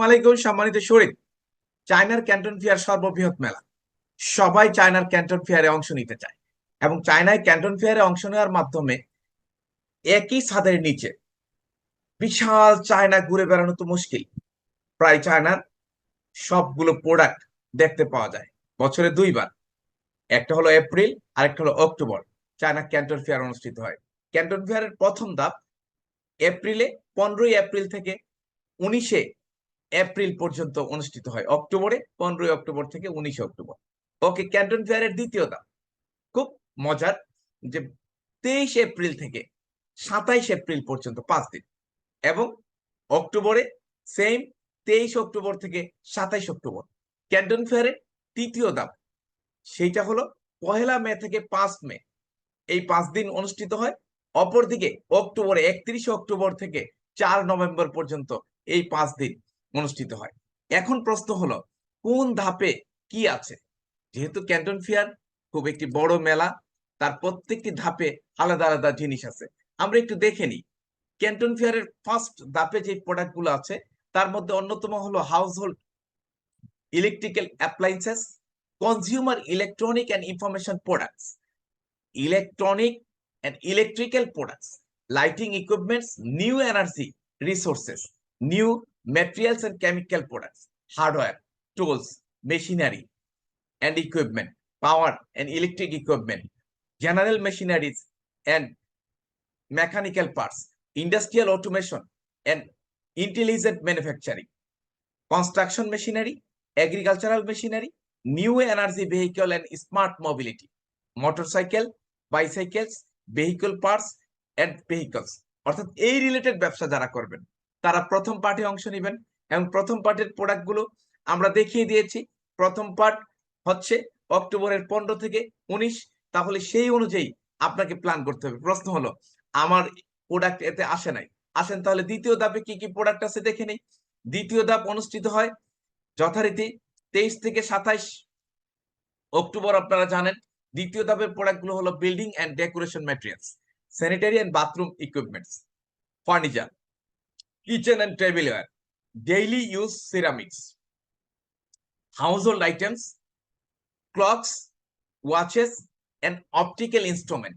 আসসালামু আলাইকুম সম্মানিত শরীফ চায়নার ক্যান্টন ফেয়ার সর্ববৃহৎ মেলা। সবাই চায়নার ক্যান্টন ফেয়ারে অংশ নিতে চায় এবং চায়নায় ক্যান্টন ফেয়ারে অংশ নেওয়ার মাধ্যমে একই ছাদের নিচে বিশাল চায়না ঘুরে বেড়ানো তো মুশকিল। প্রায় চায়নার সবগুলো প্রোডাক্ট দেখতে পাওয়া যায়। বছরে দুইবার। একটা হলো এপ্রিল আর একটা হলো অক্টোবর। চায়না ক্যান্টন ফেয়ার অনুষ্ঠিত হয়। ক্যান্টন ফেয়ারের প্রথম ধাপ এপ্রিলে, পনেরোই এপ্রিল থেকে উনিশে এপ্রিল পর্যন্ত অনুষ্ঠিত হয়, অক্টোবরে, পনেরোই অক্টোবর থেকে উনিশে অক্টোবর। ওকে, ক্যান্টন ফেয়ারের দ্বিতীয় ধাপ খুব মজার যে তেইশ এপ্রিল থেকে সাতাইশ এপ্রিল পর্যন্ত পাঁচ দিন এবং অক্টোবরে সেম তেইশ অক্টোবর থেকে সাতাইশ অক্টোবর। ক্যান্টন ফেয়ারের তৃতীয় ধাপ সেইটা হলো পহেলা মে থেকে পাঁচ মে। এই পাঁচ দিন অনুষ্ঠিত হয়, অপরদিকে অক্টোবরে একত্রিশে অক্টোবর থেকে চার নভেম্বর পর্যন্ত এই পাঁচ দিন। অনুষ্ঠিত হয়। এখন প্রশ্ন হলো, কোন ধাপে কি আছে? যেহেতু ক্যান্টন ফেয়ার খুব একটি বড় মেলা, তার প্রত্যেকটি ধাপে আলাদা আলাদা জিনিস আছে। আমরা একটু দেখে নিই। ক্যান্টন ফেয়ারের ফার্স্ট ধাপে যে প্রোডাক্টগুলো আছে, তার মধ্যে অন্যতম হলো household electrical appliances consumer electronic and information products electronic and electrical products lighting equipments new energy resources new materials and chemical products, hardware, tools, machinery and equipment, power and electric equipment, general machineries and mechanical parts, industrial automation and intelligent manufacturing, construction machinery, agricultural machinery, new energy vehicle and smart mobility, motorcycle, bicycles, vehicle parts and vehicles অর্থাৎ এই related ব্যবসা যারা করবেন তারা প্রথম পার্টে অংশ নেবেন এবং প্রথম পার্টের প্রোডাক্টগুলো আমরা দেখিয়ে দিয়েছি। প্রথম পার্ট হচ্ছে অক্টোবরের পনেরো থেকে উনিশ, তাহলে সেই অনুযায়ী আপনাকে প্ল্যান করতে হবে। প্রশ্ন হলো, আমার প্রোডাক্ট এতে আসে নাই। আসেন তাহলে দ্বিতীয় ধাপে কি কি প্রোডাক্ট আছে দেখে নেই। দ্বিতীয় ধাপ অনুষ্ঠিত হয় যথারীতি তেইশ থেকে সাতাইশ অক্টোবর আপনারা জানেন। দ্বিতীয় ধাপের প্রোডাক্টগুলো হলো building and decoration materials sanitary and bathroom equipments furniture kitchen and tableware, daily use ceramics, household items, clocks, watches, and optical instrument,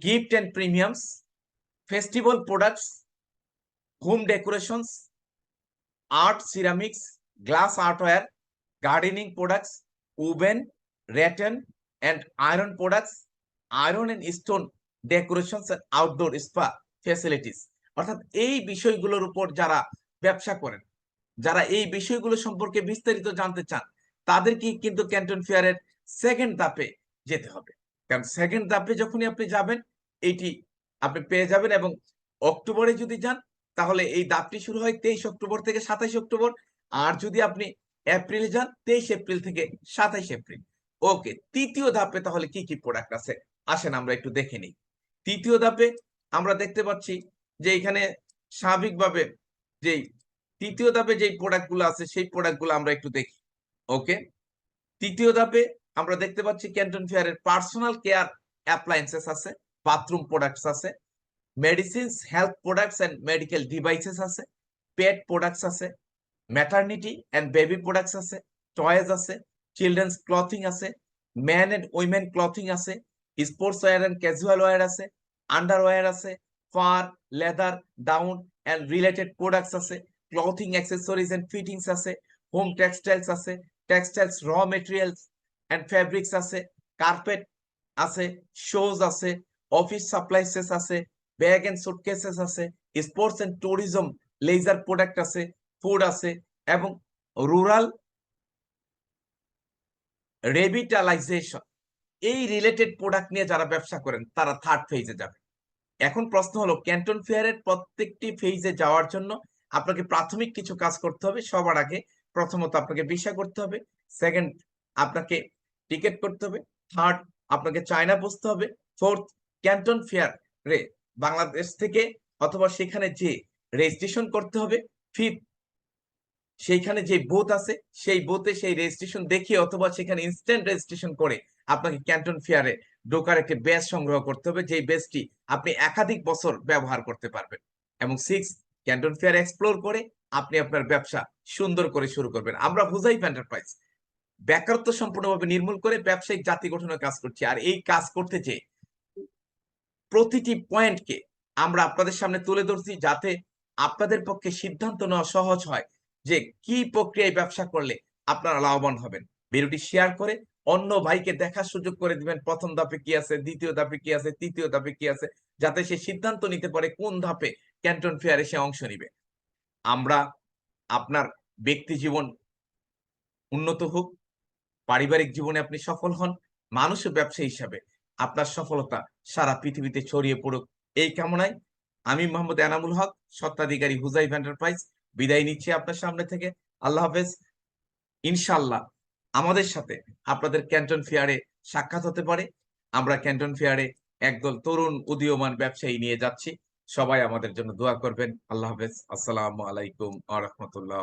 gift and premiums, festival products, home decorations, art ceramics, glass artware, gardening products, woven, rattan, and iron products, iron and stone decorations, and outdoor spa facilities. অর্থাৎ এই বিষয়গুলোর উপর যারা ব্যবসা করেন, যারা এই বিষয়গুলো সম্পর্কে বিস্তারিত জানতে চান, তাদেরকে কিন্তু ক্যান্টন ফেয়ারের সেকেন্ড ধাপে যেতে হবে। কারণ সেকেন্ড ধাপে যখনই আপনি যাবেন, এটি আপনি পেয়ে যাবেন এবং অক্টোবরে যদি যান, তাহলে এই দাপটি শুরু হয় তেইশ অক্টোবর থেকে সাতাইশ অক্টোবর। আর যদি আপনি এপ্রিলে যান, তেইশ এপ্রিল থেকে সাতাইশ এপ্রিল। ওকে, তৃতীয় ধাপে তাহলে কি কি প্রোডাক্ট আছে? আসেন আমরা একটু দেখে নিই। তৃতীয় ধাপে আমরা দেখতে পাচ্ছি যে এখানে স্বাভাবিকভাবে যেই তৃতীয় ধাপে যেই প্রোডাক্টগুলো আছে, সেই প্রোডাক্টগুলো আমরা একটু দেখি ওকে তৃতীয় ধাপে আমরা দেখতে পাচ্ছি ক্যান্টন ফেয়ারের পার্সোনাল কেয়ার অ্যাপ্লায়েন্সেস আছে বাথরুম প্রোডাক্টস আছে medicines health products and medical devices আছে পেট প্রোডাক্টস আছে ম্যাটার্নিটি এন্ড বেবি প্রোডাক্টস আছে টয়েজ আছে চিলড্রেন্স ক্লথিং আছে ম্যান এন্ড উইমেন ক্লথিং আছে sports wear and casual wear আছে আন্ডারওয়্যার আছে fur, leather, down and related products আছে। Clothing accessories and fittings আছে। হোম টেক্সটাইলস আছে। Textiles, raw materials and fabrics আছে। কার্পেট আছে। শোজ আছে। অফিস সাপ্লাইসেস আছে। ব্যাগ এন্ড সুটকেসেস আছে। Sports and tourism, leisure product আছে। ফুড আছে। এবং রুরাল রেভিটালাইজেশন। এই রিলেটেড প্রোডাক্ট নিয়ে যারা ব্যবসা করেন, তারা থার্ড ফেজে যাবে। এখন প্রশ্ন হলো, ক্যান্টন ফেয়ারের প্রত্যেকটি ফেজে যাওয়ার জন্য আপনাকে প্রাথমিক কিছু কাজ করতে হবে। সবার আগে প্রথমত আপনাকে ভিসা করতে হবে। সেকেন্ড আপনাকে টিকিট করতে হবে। থার্ড আপনাকে চায়না বসতে হবে। ফোর্থ ক্যান্টন ফেয়ার রে বাংলাদেশ থেকে অথবা সেখানে যে রেজিস্ট্রেশন করতে হবে ফিফথ সেইখানে যে বুথ আছে, সেই বুথে সেই রেজিস্ট্রেশন দেখিয়ে অথবা সেখানে ইনস্ট্যান্ট রেজিস্ট্রেশন করে আপনাকে ক্যান্টন ফেয়ারে ঢোকার একটি বেস সংগ্রহ করতে হবে, যেই বেসটি আপনি একাধিক বছর ব্যবহার করতে পারবেন। এবং সিক্স, ক্যান্টন ফেয়ার এক্সপ্লোর করে আপনি আপনার ব্যবসা সুন্দর করে শুরু করবেন। আমরা হুজাইফ এন্টারপ্রাইজ। বেকারত্ব সম্পূর্ণভাবে নির্মূল করে ব্যবসায়িক জাতি গঠনের কাজ করছি। আর এই কাজ করতে চেয়ে প্রতিটি পয়েন্টকে আমরা আপনাদের সামনে তুলে ধরছি, যাতে আপনাদের পক্ষে সিদ্ধান্ত নেওয়া সহজ হয় যে কি প্রক্রিয়ায় ব্যবসা করলে আপনারা লাভবান হবেন। ভিডিওটি শেয়ার করে অন্য ভাইকে দেখার সুযোগ করে দিবেন। প্রথম ধাপে কি আছে? দ্বিতীয় ধাপে কি আছে? তৃতীয় ধাপে কি আছে? যাতে সে সিদ্ধান্ত নিতে পারে কোন ধাপে ক্যান্টন ফেয়ারে সে অংশ নিবে। আমরা আপনার ব্যক্তি জীবন উন্নত হোক, পারিবারিক জীবনে আপনি সফল হন, মানুষ ব্যবসা হিসাবে আপনার সফলতা সারা পৃথিবীতে ছড়িয়ে পড়ুক। এই কামনায় আমি মোহাম্মদ এনামুল হক সত্ত্বাধিকারী হুজাইফ এন্টারপ্রাইজ, বিদায় নিচ্ছি আপনার সামনে থেকে। আল্লাহ হাফেজ। ইনশাল্লাহ আমাদের সাথে আপনাদের ক্যান্টন ফেয়ারে সাক্ষাৎ হতে পারে। আমরা ক্যান্টন ফেয়ারে একদল তরুণ উদীয়মান ব্যবসায়ী নিয়ে যাচ্ছি। সবাই আমাদের জন্য দোয়া করবেন। আল্লাহ হাফেজ। আসসালামু আলাইকুম আ রহমতুল্লাহ